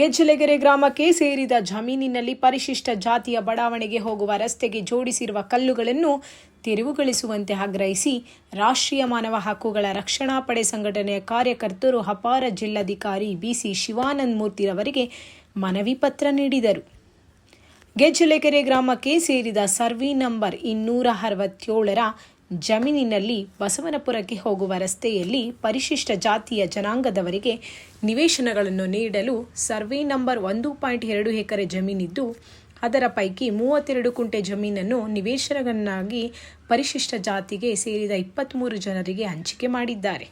ಗೆಜ್ಜಲೆಗೆರೆ ಗ್ರಾಮಕ್ಕೆ ಸೇರಿದ ಜಮೀನಿನಲ್ಲಿ ಪರಿಶಿಷ್ಟ ಜಾತಿಯ ಬಡಾವಣೆಗೆ ಹೋಗುವ ರಸ್ತೆಗೆ ಜೋಡಿಸಿರುವ ಕಲ್ಲುಗಳನ್ನು ತೆರವುಗೊಳಿಸುವಂತೆ ಆಗ್ರಹಿಸಿ ರಾಷ್ಟ್ರೀಯ ಮಾನವ ಹಕ್ಕುಗಳ ರಕ್ಷಣಾ ಪಡೆ ಸಂಘಟನೆಯ ಕಾರ್ಯಕರ್ತರು ಅಪಾರ ಜಿಲ್ಲಾಧಿಕಾರಿ ಬಿಸಿ ಶಿವಾನಂದ ಮೂರ್ತಿರವರಿಗೆ ಮನವಿ ಪತ್ರ ನೀಡಿದರು. ಗೆಜ್ಜಲೆಕೆರೆ ಗ್ರಾಮಕ್ಕೆ ಸೇರಿದ ಸರ್ವಿ ನಂಬರ್ ಇನ್ನೂರ ಅರವತ್ತೇಳರ ಜಮೀನಿನಲ್ಲಿ ಬಸವನಪುರಕ್ಕೆ ಹೋಗುವ ರಸ್ತೆಯಲ್ಲಿ ಪರಿಶಿಷ್ಟ ಜಾತಿಯ ಜನಾಂಗದವರಿಗೆ ನಿವೇಶನಗಳನ್ನು ನೀಡಲು ಸರ್ವೆ ನಂಬರ್ ಒಂದು ಪಾಯಿಂಟ್ ಎರಡು ಎಕರೆ ಜಮೀನಿದ್ದು, ಅದರ ಪೈಕಿ ಮೂವತ್ತೆರಡು ಕುಂಟೆ ಜಮೀನನ್ನು ನಿವೇಶನವನ್ನಾಗಿ ಪರಿಶಿಷ್ಟ ಜಾತಿಗೆ ಸೇರಿದ ಇಪ್ಪತ್ತ್ಮೂರು ಜನರಿಗೆ ಹಂಚಿಕೆ ಮಾಡಿದ್ದಾರೆ.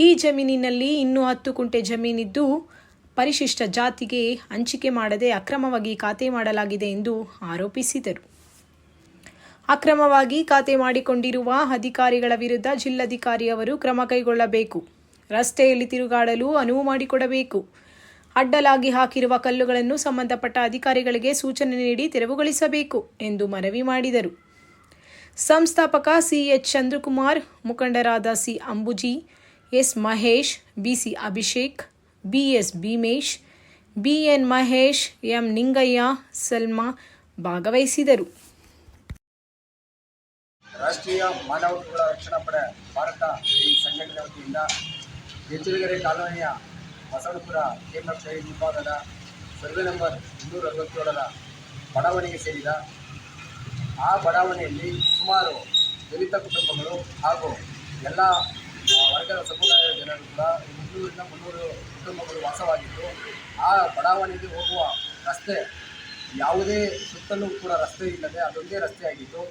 ಈ ಜಮೀನಿನಲ್ಲಿ ಇನ್ನೂ ಹತ್ತು ಕುಂಟೆ ಜಮೀನಿದ್ದು, ಪರಿಶಿಷ್ಟ ಜಾತಿಗೆ ಹಂಚಿಕೆ ಮಾಡದೆ ಅಕ್ರಮವಾಗಿ ಖಾತೆ ಮಾಡಲಾಗಿದೆ ಎಂದು ಆರೋಪಿಸಿದರು. ಅಕ್ರಮವಾಗಿ ಖಾತೆ ಮಾಡಿಕೊಂಡಿರುವ ಅಧಿಕಾರಿಗಳ ವಿರುದ್ಧ ಜಿಲ್ಲಾಧಿಕಾರಿಯವರು ಕ್ರಮ ಕೈಗೊಳ್ಳಬೇಕು. ರಸ್ತೆಯಲ್ಲಿ ತಿರುಗಾಡಲು ಅನುವು ಮಾಡಿಕೊಡಬೇಕು. ಅಡ್ಡಲಾಗಿ ಹಾಕಿರುವ ಕಲ್ಲುಗಳನ್ನು ಸಂಬಂಧಪಟ್ಟ ಅಧಿಕಾರಿಗಳಿಗೆ ಸೂಚನೆ ನೀಡಿ ತೆರವುಗೊಳಿಸಬೇಕು ಎಂದು ಮನವಿ ಮಾಡಿದರು. ಸಂಸ್ಥಾಪಕ ಸಿಎಚ್ ಚಂದ್ರಕುಮಾರ್, ಮುಖಂಡರಾದ C Ambuji, S Mahesh BC Abhishek BS Bheemesh BN Mahesh, M Ningaiah, Salma ಭಾಗವಹಿಸಿದರು. ರಾಷ್ಟ್ರೀಯ ಮಾನವ ಹಕ್ಕುಗಳ ರಕ್ಷಣಾ ಪಡೆ ಭಾರತ ಈ ಸಂಘಟನೆ ವತಿಯಿಂದ ಹೆಚ್ಚುಗೆರೆ ಕಾಲೋನಿಯ ಬಸವನಪುರ ಕೇಂದ್ರಶಾಹಿ ವಿಭಾಗದ ಸರ್ವೆ ನಂಬರ್ ಇನ್ನೂರ ಅರವತ್ತೇಳರ ಬಡಾವಣೆಗೆ ಸೇರಿದ ಆ ಬಡಾವಣೆಯಲ್ಲಿ ಸುಮಾರು ದಲಿತ ಕುಟುಂಬಗಳು ಹಾಗೂ ಎಲ್ಲ ವರ್ಗದ ಸಮುದಾಯದ ಜನರು ಕೂಡ ಮುನ್ನೂರಿಂದ ಮುನ್ನೂರು ಕುಟುಂಬಗಳು ವಾಸವಾಗಿದ್ದು, ಆ ಬಡಾವಣೆಗೆ ಹೋಗುವ ರಸ್ತೆ ಯಾವುದೇ ಸುತ್ತಲೂ ಕೂಡ ರಸ್ತೆ ಇಲ್ಲದೆ ಅದೊಂದೇ ರಸ್ತೆ ಆಗಿದ್ದು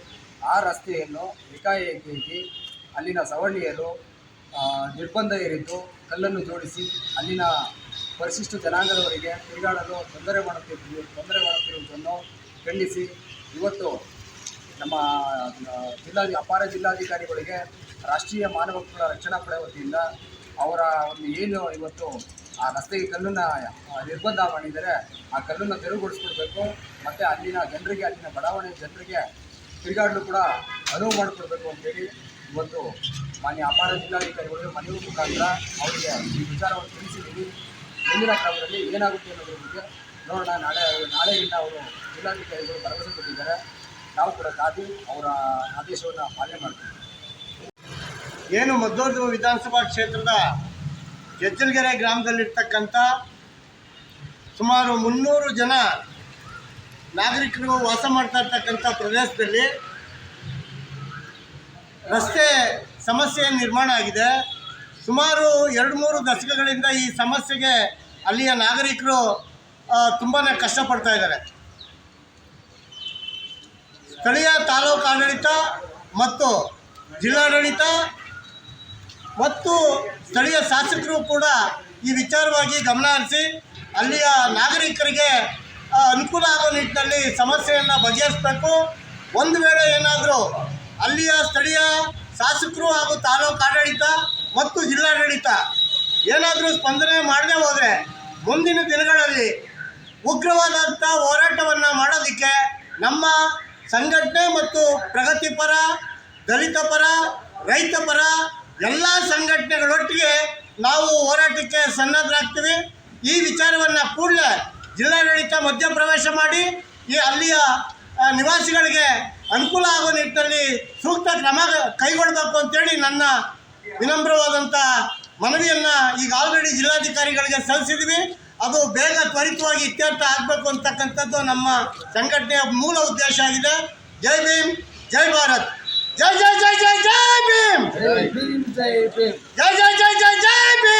ಆ ರಸ್ತೆಯನ್ನು ಏಕಾಏಕಿ ಅಲ್ಲಿನ ಸವರ್ಣೀಯರು ನಿರ್ಬಂಧ ಏರಿದ್ದು ಕಲ್ಲನ್ನು ಜೋಡಿಸಿ ಅಲ್ಲಿನ ಪರಿಶಿಷ್ಟ ಜನಾಂಗದವರಿಗೆ ತಿರುಗಾಡಲು ತೊಂದರೆ ಮಾಡುತ್ತಿದ್ದು ತೊಂದರೆ ಮಾಡುತ್ತಿರುವುದನ್ನು ಖಂಡಿಸಿ ಇವತ್ತು ನಮ್ಮ ಜಿಲ್ಲಾ ಅಪಾರ ಜಿಲ್ಲಾಧಿಕಾರಿಗಳಿಗೆ ರಾಷ್ಟ್ರೀಯ ಮಾನವ ಹಕ್ಕುಗಳ ರಕ್ಷಣಾ ಪಡೆ ವತಿಯಿಂದ ಅವರ ಒಂದು ಏನು ಇವತ್ತು ಆ ರಸ್ತೆಗೆ ಕಲ್ಲನ್ನು ನಿರ್ಬಂಧ ಮಾಡಿದರೆ ಆ ಕಲ್ಲನ್ನು ತೆರವುಗೊಳಿಸ್ಕೊಡ್ಬೇಕು, ಮತ್ತು ಅಲ್ಲಿನ ಜನರಿಗೆ, ಅಲ್ಲಿನ ಬಡಾವಣೆ ಜನರಿಗೆ ತಿರುಗಾಡಲು ಕೂಡ ಅನುವು ಮಾಡಿಕೊಡ್ಬೇಕು ಅಂತೇಳಿ ಇವತ್ತು ಮಾನ್ಯ ಅಪಾರ ಜಿಲ್ಲಾಧಿಕಾರಿಗಳು ಮನವಿ ಮುಖಾಂತರ ಅವರಿಗೆ ಈ ವಿಚಾರವನ್ನು ತಿಳಿಸಿದ್ದೀವಿ. ಮುಂದಿನ ಕ್ರಮದಲ್ಲಿ ಏನಾಗುತ್ತೆ ಅನ್ನೋದ್ರ ಬಗ್ಗೆ ನೋಡೋಣ. ನಾಳೆ, ನಾಳೆಯಿಂದ ಅವರು ಜಿಲ್ಲಾಧಿಕಾರಿಗಳು ಭರವಸೆ ಕೊಟ್ಟಿದ್ದಾರೆ. ನಾವು ಕೂಡ ಕಾದು ಅವರ ಆದೇಶವನ್ನು ಪಾಲನೆ ಮಾಡ್ತೀವಿ. ಏನು ಮದ್ದೂರು ವಿಧಾನಸಭಾ ಕ್ಷೇತ್ರದ ಎಚ್ಚಲ್ಗೆರೆ ಗ್ರಾಮದಲ್ಲಿರ್ತಕ್ಕಂಥ ಸುಮಾರು ಮುನ್ನೂರು ಜನ ನಾಗರಿಕರು ವಾಸ ಮಾಡ್ತಾ ಇರ್ತಕ್ಕಂಥ ಪ್ರದೇಶದಲ್ಲಿ ರಸ್ತೆ ಸಮಸ್ಯೆ ನಿರ್ಮಾಣ ಆಗಿದೆ. ಸುಮಾರು ಎರಡು ಮೂರು ದಶಕಗಳಿಂದ ಈ ಸಮಸ್ಯೆಗೆ ಅಲ್ಲಿಯ ನಾಗರಿಕರು ತುಂಬಾ ಕಷ್ಟಪಡ್ತಾ ಇದ್ದಾರೆ. ಸ್ಥಳೀಯ ತಾಲೂಕು ಆಡಳಿತ ಮತ್ತು ಜಿಲ್ಲಾಡಳಿತ ಮತ್ತು ಸ್ಥಳೀಯ ಶಾಸಕರು ಕೂಡ ಈ ವಿಚಾರವಾಗಿ ಗಮನ ಹರಿಸಿ ಅಲ್ಲಿಯ ನಾಗರಿಕರಿಗೆ ಅನುಕೂಲ ಆಗೋ ನಿಟ್ಟಿನಲ್ಲಿ ಸಮಸ್ಯೆಯನ್ನು ಬಗೆಹರಿಸಬೇಕು. ಒಂದು ವೇಳೆ ಏನಾದರೂ ಅಲ್ಲಿಯ ಸ್ಥಳೀಯ ಶಾಸಕರು ಹಾಗೂ ತಾಲೂಕು ಆಡಳಿತ ಮತ್ತು ಜಿಲ್ಲಾಡಳಿತ ಏನಾದರೂ ಸ್ಪಂದನೆ ಮಾಡದೆ ಹೋದರೆ ಮುಂದಿನ ದಿನಗಳಲ್ಲಿ ಉಗ್ರವಾದಂಥ ಹೋರಾಟವನ್ನು ಮಾಡೋದಕ್ಕೆ ನಮ್ಮ ಸಂಘಟನೆ ಮತ್ತು ಪ್ರಗತಿಪರ ದಲಿತ ಪರ, ರೈತ ಪರ ಎಲ್ಲ ಸಂಘಟನೆಗಳೊಟ್ಟಿಗೆ ನಾವು ಹೋರಾಟಕ್ಕೆ ಸನ್ನದ್ಧರಾಗ್ತೀವಿ ಈ ವಿಚಾರವನ್ನು ಕೂಡಲೇ ಜಿಲ್ಲಾಡಳಿತ ಮಧ್ಯಪ್ರವೇಶ ಮಾಡಿ ಈ ಅಲ್ಲಿಯ ನಿವಾಸಿಗಳಿಗೆ ಅನುಕೂಲ ಆಗೋ ನಿಟ್ಟಿನಲ್ಲಿ ಸೂಕ್ತ ಕ್ರಮ ಕೈಗೊಳ್ಳಬೇಕು ಅಂತೇಳಿ ನನ್ನ ವಿನಮ್ರವಾದಂಥ ಮನವಿಯನ್ನು ಈಗ ಆಲ್ರೆಡಿ ಜಿಲ್ಲಾಧಿಕಾರಿಗಳಿಗೆ ಸಲ್ಲಿಸಿದ್ವಿ. ಅದು ಬೇಗ ತ್ವರಿತವಾಗಿ ಇತ್ಯರ್ಥ ಆಗಬೇಕು ಅಂತಕ್ಕಂಥದ್ದು ನಮ್ಮ ಸಂಘಟನೆಯ ಮೂಲ ಉದ್ದೇಶ ಆಗಿದೆ. ಜೈ ಭೀಮ್ ಜೈ ಭಾರತ್. ಜೈ ಜೈ ಜೈ ಜೈ ಜೈ ಭೀಮ್. ಜೈ ಜೈ ಜೈ ಜೈ ಜೈ.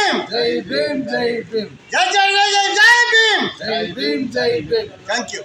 ಜೈ ಜೈ ಭೀಮ್ ಜೈ ಭೀಮ್ ಜೈ ಭೀಮ್ ಜೈ ಜೈ ಜೈ ಜೈ ಜೈ ಭೀಮ್ ಜೈ ಭೀಮ್ ಜೈ ಭೀಮ್ ಥ್ಯಾಂಕ್ ಯು